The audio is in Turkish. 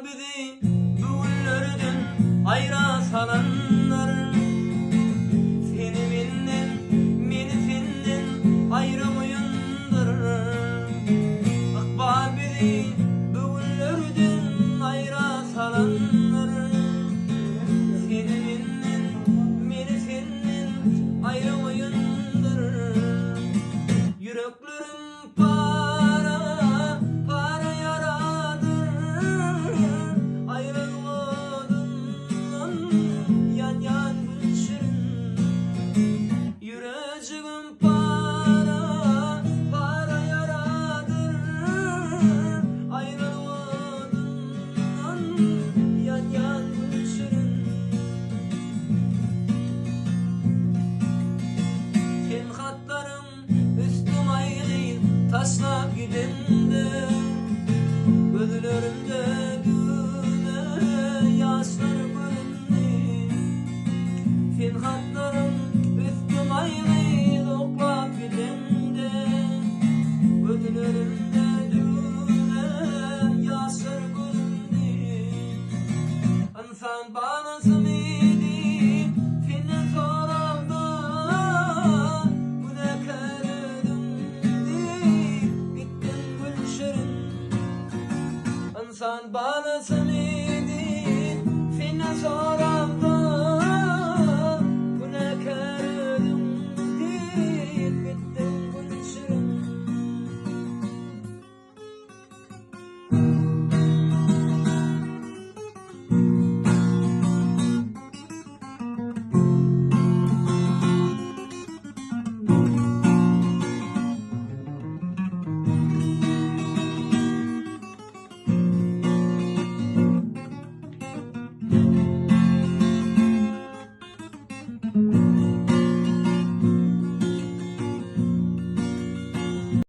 Salar bizi bu günlerden hayra salanlar Seni benden, beni senden ayrımayındır Akbar bizi bu günlerden hayra salanlar Seni benden, beni senden ayrımayındır Yürekli gidimde Gözlerimde Zahnbahn als